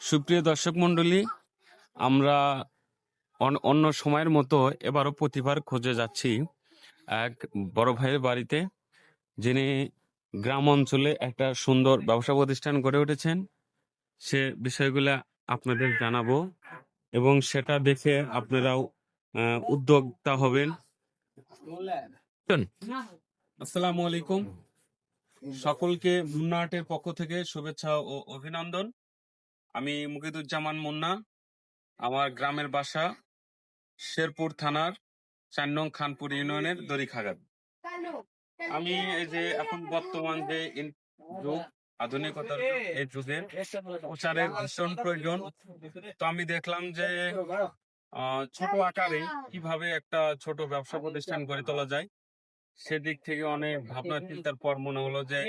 সুপ্রিয় দর্শক মণ্ডলী, আমরা অন- অন্য সময়ের মতো এবারও প্রতিভার খোঁজে যাচ্ছি এক বড় ভাইয়ের বাড়িতে, যিনি গ্রাম অঞ্চলে একটা সুন্দর ব্যবসা প্রতিষ্ঠান গড়ে উঠেছেন। সে বিষয়গুলো আপনাদের জানাব এবং সেটা দেখে আপনারাও উদ্যোক্তা হবেন। আসসালামু আলাইকুম। সকলকে মুন্না আর্টের পক্ষ থেকে শুভেচ্ছা ও অভিনন্দন। আমি মুকিদুজ্জামান মুন্না আমার গ্রামের বাসা শেরপুর থানার চার নং খানপুর ইউনিয়নের দড়িখাগাত আমি এই যে এখন বর্তমান যে ইন- যুগ আধুনিকতার এই যুগে প্রচারের ভীষণ প্রয়োজন তো আমি দেখলাম যে ছোট আকারে কীভাবে একটা ছোট ব্যবসা প্রতিষ্ঠান গড়ে তোলা যায় সেদিক থেকে অনেক ভাবনা চিন্তার পর মনে হলো যে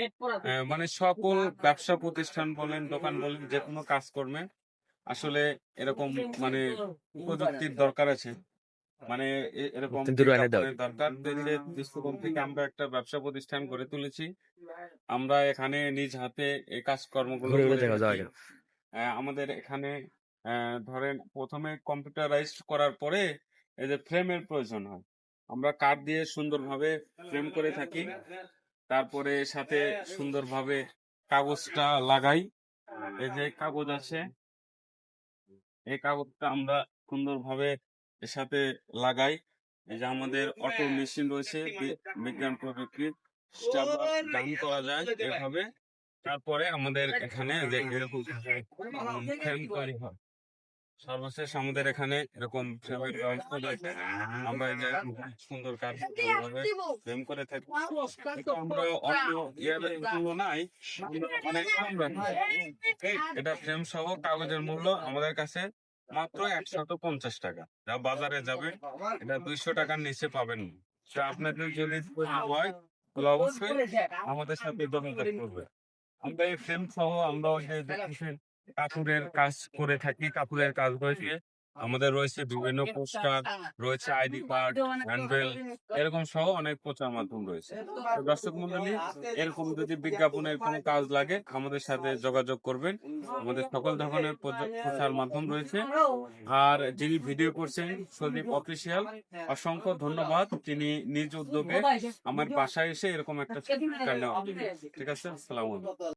আহ, মানে সকল ব্যবসা প্রতিষ্ঠান বলেন দোকান বলেন যে কোনো কাজ করবে আসলে এরকম মানে প্রযুক্তির দরকার আছে। মানে এরকম দরকার। দৃষ্টিকোণ থেকে আমরা একটা ব্যবসা প্রতিষ্ঠান গড়ে তুলেছি আমরা এখানে নিজ হাতে এই কাজকর্মগুলো আমাদের এখানে আহ, ধরেন প্রথমে কম্পিউটারাইজ করার পরে এই যে ফ্রেমের প্রয়োজন হয়। আমরা কাঠ দিয়ে সুন্দরভাবে ফ্রেম করে থাকি। তারপরে সাথে সুন্দরভাবে কাগজটা লাগাই। এই যে কাগজ আছে, এই কাগজটা আমরা সুন্দরভাবে এর সাথে লাগাই। এই যে আমাদের অটো মেশিন রয়েছে বিজ্ঞান প্রযুক্তির দান করা যায় এভাবে। তারপরে আমাদের এখানে যে এরকম ফ্রেম হয়। সর্বশেষ আমাদের এখানে এরকম আমরা সুন্দর কাজ ফ্রেম করে থাকি। আমরা অন্য তুলনায় অনেক কম এটা ফ্রেম সহ কাগজের মূল্য আমাদের কাছে মাত্র একশত পঞ্চাশ টাকা। যা বাজারে যাবে এটা দুইশো টাকার নিচে পাবেন তো আপনাদের যদি হয় তাহলে অবশ্যই আমাদের সাথে যোগাযোগ করবে। আমরা এই ফ্রেম সহ আমরা ওই যে দেখতেছেন কাপড়ের কাজ করে থাকি, কাপড়ের কাজ রয়েছে আমাদের রয়েছে বিভিন্ন পোস্টার, রয়েছে আইডি কার্ড হ্যান্ডেল এরকম সহ অনেক প্রচার মাধ্যম রয়েছে। দর্শক মন্ডলী, এরকম যদি বিজ্ঞাপনের কোনো কাজ লাগে, আমাদের সাথে যোগাযোগ করবেন। আমাদের সকল ধরনের প্রচার- মাধ্যম রয়েছে। আর যিনি ভিডিও করছেন সদীপ অফিসিয়াল, অসংখ্য ধন্যবাদ। তিনি নিজ উদ্যোগে আমার বাসায় এসে এরকম একটা ঠিক আছে? আসসালামু